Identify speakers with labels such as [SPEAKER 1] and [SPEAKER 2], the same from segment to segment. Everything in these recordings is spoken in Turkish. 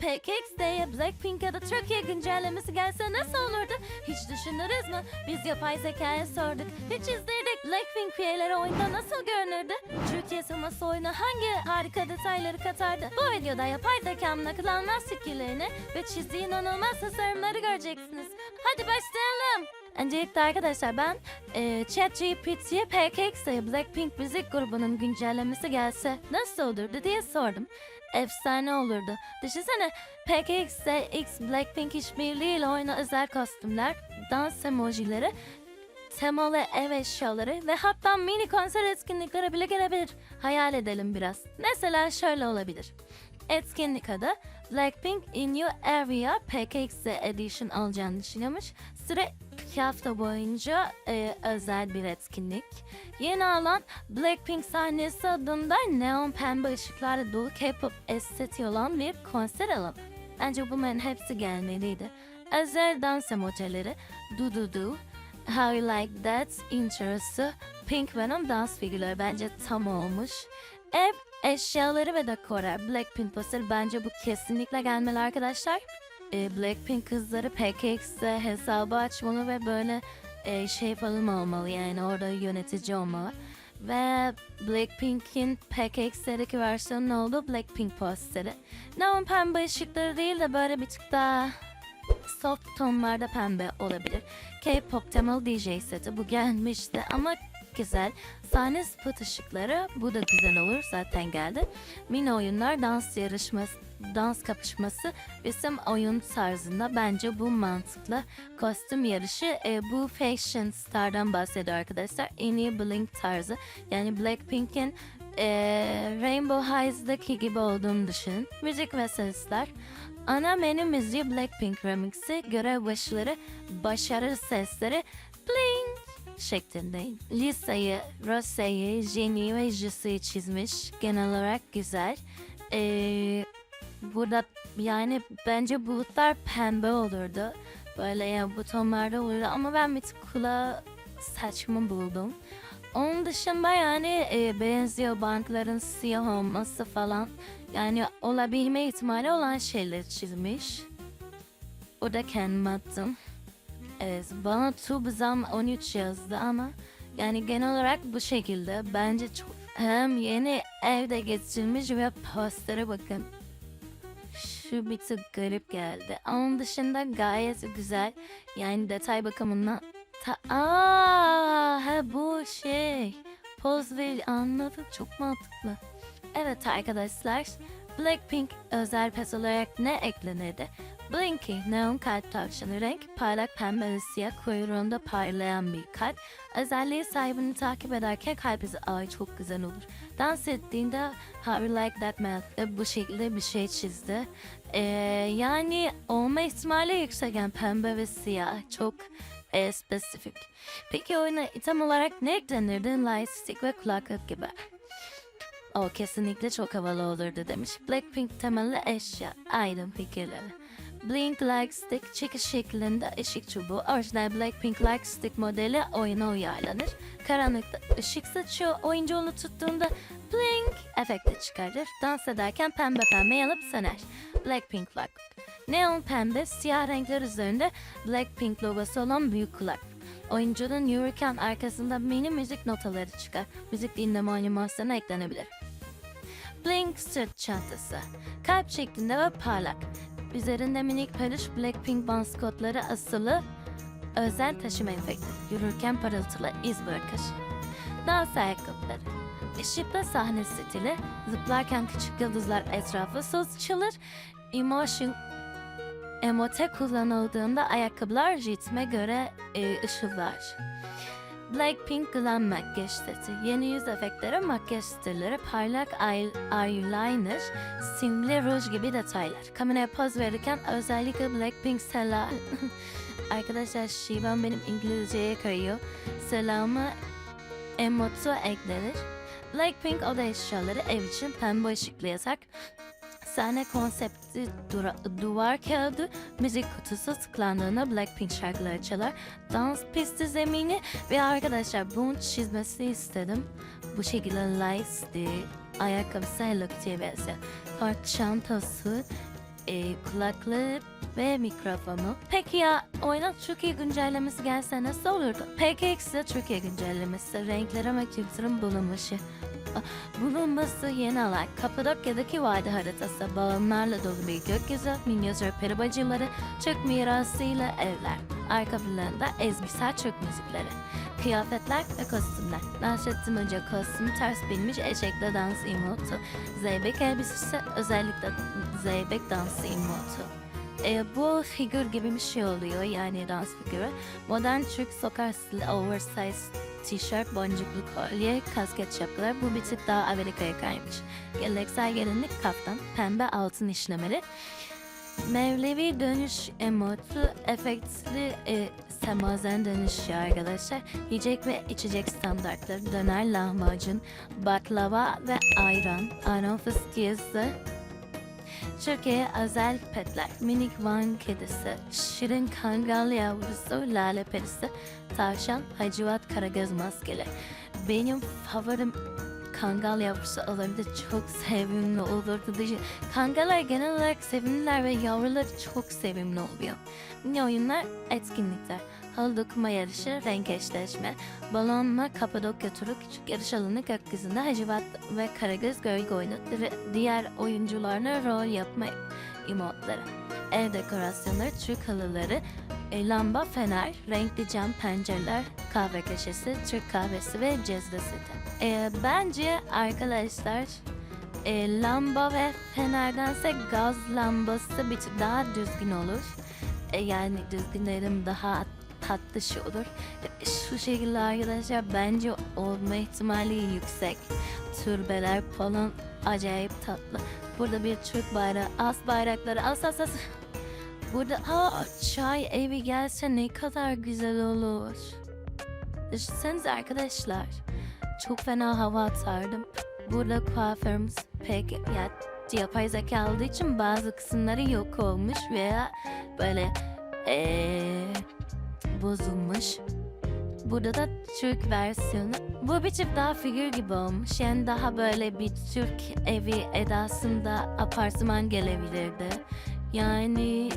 [SPEAKER 1] PKX'de Blackpink ya Türkiye güncellemesi gelse nasıl olurdu? Hiç düşündünüz mü? Biz yapay zekaya sorduk. Hiç izledik. Blackpink üyeleri oyunda nasıl görünürdü? Türkiye sineması oyuna hangi harika detayları katardı? Bu videoda yapay zekanın akıl almaz fikirlerini ve çizdiği inanılmaz tasarımları göreceksiniz. Hadi başlayalım. Öncelikle arkadaşlar ben e, ChatGPT'ye PKX'e Blackpink müzik grubunun güncellemesi gelse nasıl olurdu diye sordum. Efsane olurdu. Düşünsene PKX'e X Blackpink işbirliğiyle oyuna özel kostümler, dans emojileri, temalı ev eşyaları ve hatta mini konser etkinlikleri bile gelebilir. Hayal edelim biraz. Mesela şöyle olabilir. Etkinlik adı Blackpink in Your Area PKX'e Edition alacağını düşünüyormuş. Süre iki hafta boyunca e, özel bir etkinlik. Yeni alan Blackpink sahnesi adında neon pembe ışıklarla dolu K-pop estetiği olan bir konser alanı. Bence bunların hepsi gelmeliydi. Özel dans emojileri, du du du, How You Like That introsu, Pink Venom dans figürleri bence tam olmuş. Ev eşyaları ve dekorar Blackpink posteri bence bu kesinlikle gelmeli arkadaşlar. Ee, Blackpink kızları PKX'de hesabı açmalı ve böyle e, şey falan olmalı yani orada yönetici olmalı. Ve Blackpink'in PKX'deki versiyonu ne oldu? Blackpink posteri. Neon pembe ışıkları değil de böyle bir tık daha soft tonlarda pembe olabilir. K-pop temalı DJ seti bu gelmişti ama güzel. Sahne spot ışıkları bu da güzel olur zaten geldi. Mini oyunlar dans yarışması dans kapışması resim oyun tarzında bence bu mantıklı. Kostüm yarışı e, bu Fashion Star'dan bahsediyor arkadaşlar. En iyi Blink tarzı. Yani Blackpink'in e, Rainbow Highs'daki gibi olduğunu düşünün. Müzik ve sesler. Ana menü müziği Blackpink remix'i, görev başları, başarı sesleri, bling şeklinde. Lisa'yı, Rose'yi, Jenny'i ve Jisoo'yu çizmiş. Genel olarak güzel. Ee, burada yani bence bulutlar pembe olurdu. Böyle ya bu tonlarda olurdu ama ben bir tık kulağı saçma buldum. Onun dışında yani e, benziyor bankların siyah olması falan. Yani olabilme ihtimali olan şeyler çizmiş. O da kendim attım. Evet, bana Tubzam 13 yazdı ama yani genel olarak bu şekilde. Bence çok hem yeni evde geçirilmiş ve postere bakın. Şu bir tık garip geldi. Onun dışında gayet güzel. Yani detay bakımından Ta Aa, ha bu şey. Poz ve anladım çok mantıklı. Evet arkadaşlar. Blackpink özel pet olarak ne eklenirdi? Blinky, neon kalp tavşanı renk, parlak pembe ve siyah kuyruğunda parlayan bir kalp. Özelliği sahibini takip ederken kalbinizi ay çok güzel olur. Dans ettiğinde How You Like That Man bu şekilde bir şey çizdi. Ee, yani olma ihtimali yüksekken pembe ve siyah çok e, spesifik. Peki oyuna item olarak ne eklenirdi? Lightstick ve kulaklık gibi. O kesinlikle çok havalı olurdu demiş. Blackpink temelli eşya. Aydın fikirleri. Blink Light Stick çıkış şeklinde ışık çubuğu. Orijinal Blackpink Light Stick modeli oyuna uyarlanır. Karanlıkta ışık saçıyor. Oyuncu onu tuttuğunda blink efekti çıkarır. Dans ederken pembe pembe yanıp söner. Blackpink Light. Neon pembe, siyah renkler üzerinde Blackpink logosu olan büyük kulak. Oyuncunun yürürken arkasında mini müzik notaları çıkar. Müzik dinleme animasyonu eklenebilir. Blink sırt çantası. Kalp şeklinde ve parlak. Üzerinde minik peluş Blackpink maskotları asılı özel taşıma efekti. Yürürken parıltılı iz bırakır. Dans ayakkabıları. Işıklı sahne stili. Zıplarken küçük yıldızlar etrafı saçılır. Emotion emote kullanıldığında ayakkabılar ritme göre e, ışıldar. Blackpink Glam makyaj seti. Yeni yüz efektleri, makyaj stilleri, parlak eye- eyeliner, simli ruj gibi detaylar. Kameraya poz verirken özellikle Blackpink selam... Arkadaşlar şivan benim İngilizceye kayıyor. Selamı emotu eklenir. Blackpink oda eşyaları ev için pembe ışıklı yatak. Sahne konsepti dura- duvar kağıdı, müzik kutusu tıklandığında Blackpink şarkıları çalar. Dans pisti zemini ve arkadaşlar bunu çizmesini istedim. Bu şekilde diye ayakkabısı Hello Kitty'ye benziyor. Kart çantası, e, kulaklığı ve mikrofonu. Peki ya oyuna Türkiye güncellemesi gelse nasıl olurdu? PKX'de Türkiye güncellemesi, renklerin ve kültürün bulunması. Bulunması yeni olay. Kapadokya'daki vadi haritası, bağımlarla dolu bir gökyüzü, minyatür peri bacıları, Türk mirasıyla evler. Arka planında ezgisel Türk müzikleri. Kıyafetler ve kostümler. Nasrettin Hoca kostümü ters binmiş eşekle dans emotu. Zeybek elbisesi özellikle zeybek dansı emotu. E, bu figür gibi bir şey oluyor yani dans figürü. Modern Türk sokak stili oversize tişört, boncuklu kolye, kasket şapkalar bu bir tık daha Amerika'ya kaymış. Geleneksel gelinlik kaftan, pembe altın işlemeli. Mevlevi dönüş emotu, efektli e, semazen dönüşü arkadaşlar. Yiyecek ve içecek standartları, döner lahmacun, baklava ve ayran, ayran fıstiyesi, Türkiye özel petler, minik van kedisi, şirin kangal yavrusu, lale perisi, tavşan, hacivat karagöz maskeli. Benim favorim kangal yavrusu olurdu. Çok sevimli olurdu. Kangalar genel olarak sevimliler ve yavruları çok sevimli oluyor. Ne oyunlar? Etkinlikler. Halı dokuma yarışı, renk eşleşme, balonla Kapadokya turu, küçük yarış alanı gökyüzünde Hacivat ve Karagöz gölge oyunu ve diğer oyuncularla rol yapma emotları. Ev dekorasyonları, Türk halıları, e, lamba, fener, renkli cam pencereler, kahve köşesi, Türk kahvesi ve cezve seti. E, bence arkadaşlar e, lamba ve fenerdense gaz lambası bir daha düzgün olur. E, yani düzgünlerim daha tatlış olur. E, Şu şekilde arkadaşlar bence olma ihtimali yüksek. Türbeler falan acayip tatlı. Burada bir Türk bayrağı, as bayrakları, as as as. Burada aa, çay evi gelse ne kadar güzel olur. Düşünsenize arkadaşlar. Çok fena hava atardım. Burada kuaförümüz pek ya yapay zeka olduğu için bazı kısımları yok olmuş veya böyle eee bozulmuş. Burada da Türk versiyonu. Bu bir çift daha figür gibi olmuş. Yani daha böyle bir Türk evi edasında apartman gelebilirdi. Yani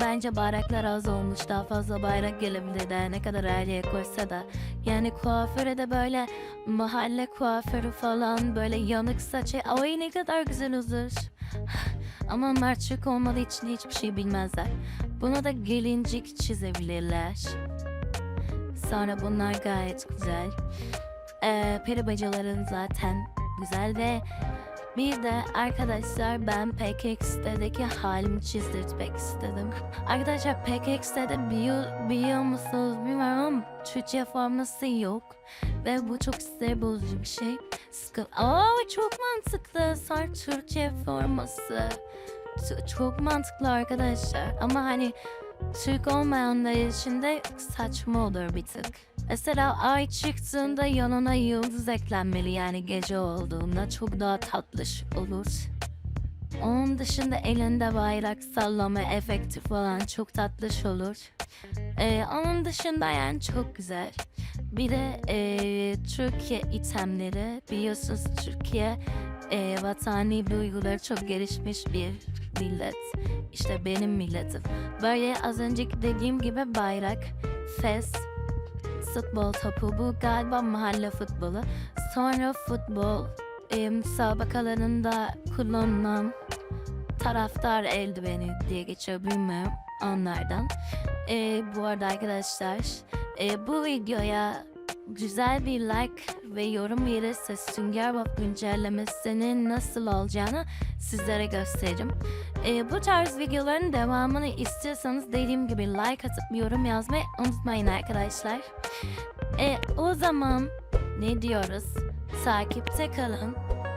[SPEAKER 1] bence bayraklar az olmuş. Daha fazla bayrak gelebilirdi. Ne kadar yere koysa da. Yani kuaföre de böyle mahalle kuaförü falan böyle yanık saçı. Ay ne kadar güzel olur. Ama Türk olmadığı için hiçbir şey bilmezler. Buna da gelincik çizebilirler. Sonra bunlar gayet güzel. Ee, peri bacaların zaten güzel ve bir de arkadaşlar ben PKX'deki halimi çizdirtmek istedim. Arkadaşlar PKX'de biliyor, biliyor musunuz bilmiyorum ama Türkçe forması yok. Ve bu çok sinir bozucu bir şey. Sıkı... Aa çok mantıklı. Sar Türkçe forması. Ç- Çok mantıklı arkadaşlar. Ama hani Türk olmayanlar için de saçma olur bir tık. Mesela ay çıktığında yanına yıldız eklenmeli yani gece olduğunda çok daha tatlış olur. Onun dışında elinde bayrak sallama efekti falan çok tatlış olur. Ee, onun dışında yani çok güzel. Bir de ee, Türkiye itemleri biliyorsunuz Türkiye ee, vatani duyguları çok gelişmiş bir millet. İşte benim milletim. Böyle az önceki dediğim gibi bayrak, fes, futbol topu bu galiba mahalle futbolu. Sonra futbol e, müsabakalarında kullanılan taraftar eldiveni diye geçiyor bilmiyorum onlardan. E, bu arada arkadaşlar e, bu videoya güzel bir like ve yorum verirse Sünger Bob güncellemesinin nasıl olacağını sizlere gösteririm. E, bu tarz videoların devamını istiyorsanız dediğim gibi like atıp yorum yazmayı unutmayın arkadaşlar. E, o zaman ne diyoruz? Takipte kalın,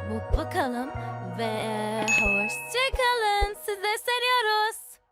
[SPEAKER 1] mutlu kalın ve hoşça kalın. Sizi seviyoruz.